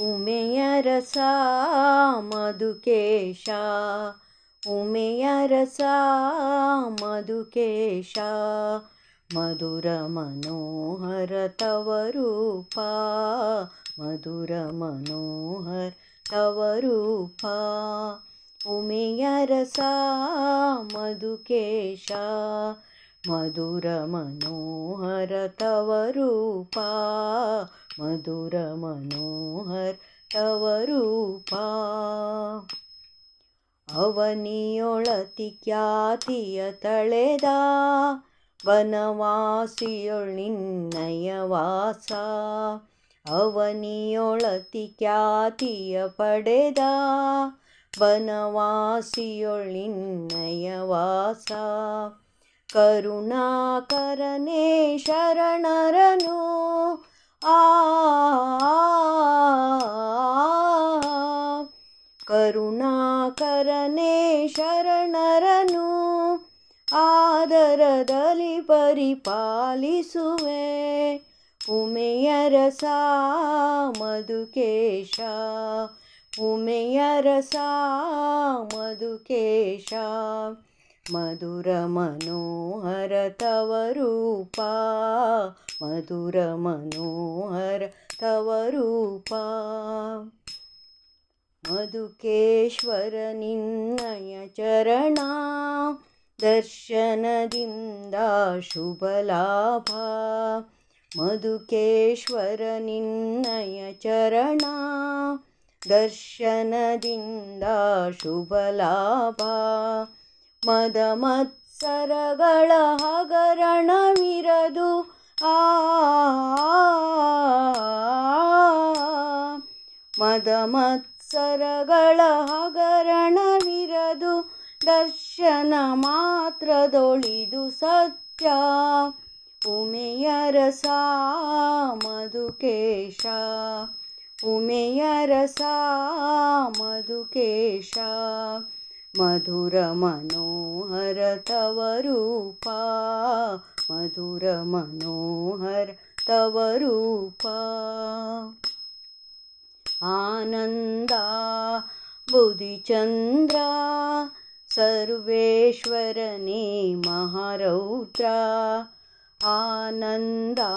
उमेयरसा मधुकेशा उमेयरसा मधुकेशा मधुरमनोहर तव रूपा मधुरमनोहर तव रूपा उमेयरसा मधुकेशा मधुरमनोहर तव रूपा ಮಧುರ ಮನೋಹರ್ ತವ ರೂಪ ಮಧುರ ಮನೋಹರ ತವ ರೂಪ ಅವನಿಯೊಳತಿ ಖ್ಯಾತಿಯ ತಳೆದ ವನವಾಸಿಯೊಳ್ ನಿನ್ನಯ ವಾಸ. ಅವನಿಯೊಳತಿ ಖ್ಯಾತಿಯ ಪಡೆದ ವನವಾಸಿಯೊಳ್ ನಿನ್ನಯ ವಾಸ. ಕರುಣಾಕರನೇ ಶರಣರನು ಕರುಣಾಕರನೇ ಶರಣರನು ಆದರದಲ್ಲಿ ಪರಿಪಾಲಿಸುವೆ. ಉಮೆಯ ರಸ ಮಧುಕೇಶ. ಉಮೆಯ ರಸ ಮಧುಕೇಶ. ಮಧುರ ಮನೋಹರ ತವ ರೂಪ. ಮಧುರ ಮನೋಹರ ತವ ರೂಪ. ಮಧುಕೇಶ್ವರ ನಿನ್ನಯ ಚರಣ ದರ್ಶನದಿಂದ ಶುಭ ಲಾಭ ಮಧುಕೇಶ್ವರ ನಿನ್ನಯ ಚರಣ ದರ್ಶನದಿಂದ ಶುಭ ಲಾಭ ಮದ ಮತ್ಸರಗಳ ಹಗರಣವಿರದು ಆ ಮದ ಮತ್ಸರಗಳ ಹಗರಣವಿರದು, ದರ್ಶನ ಮಾತ್ರದೊಳಿದು ಸತ್ಯ. ಉಮೆಯ ಸಾ, ಮಧುಕೇಶ. ಉಮೆಯ ಸಾ, ಮಧುಕೇಶ. ಮಧುರ ಮನೋಹರ ತವರೂಪ ಮಧುರ ಮನೋಹರ ತವ ರೂಪ. आनन्दा बुधिचन्द्रा सर्वेश्वरने महारौद्रा आनन्दा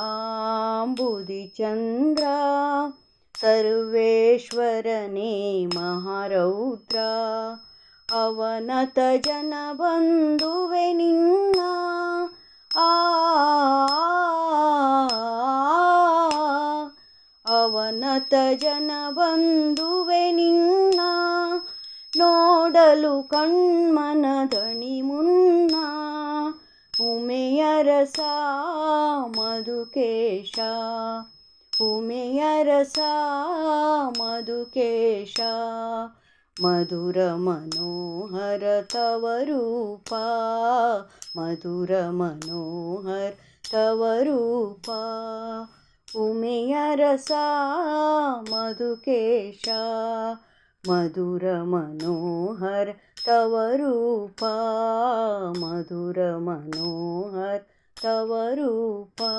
सर्वेश्वरने महारौद्रा अवनतजनबन्धुवे निन्ना आ ನಿನ್ನ ಜನ ಬಂಧುವೆ ನಿನ್ನ ನೋಡಲು ಕಣ್ಮನ ದಣಿ ಮುನ್ನ ಉಮೆಯರಸ ಮಧುಕೇಶ ಉಮೆಯರಸ ಮಧುಕೇಶ, ಮಧುರ ಮನೋಹರ ತವರೂಪ ಮಧುರ ಮನೋಹರ ತವ उमेरसा मधुकेशा मधुरमनोहर तव रूपा मधुरमनोहर तव रूपा।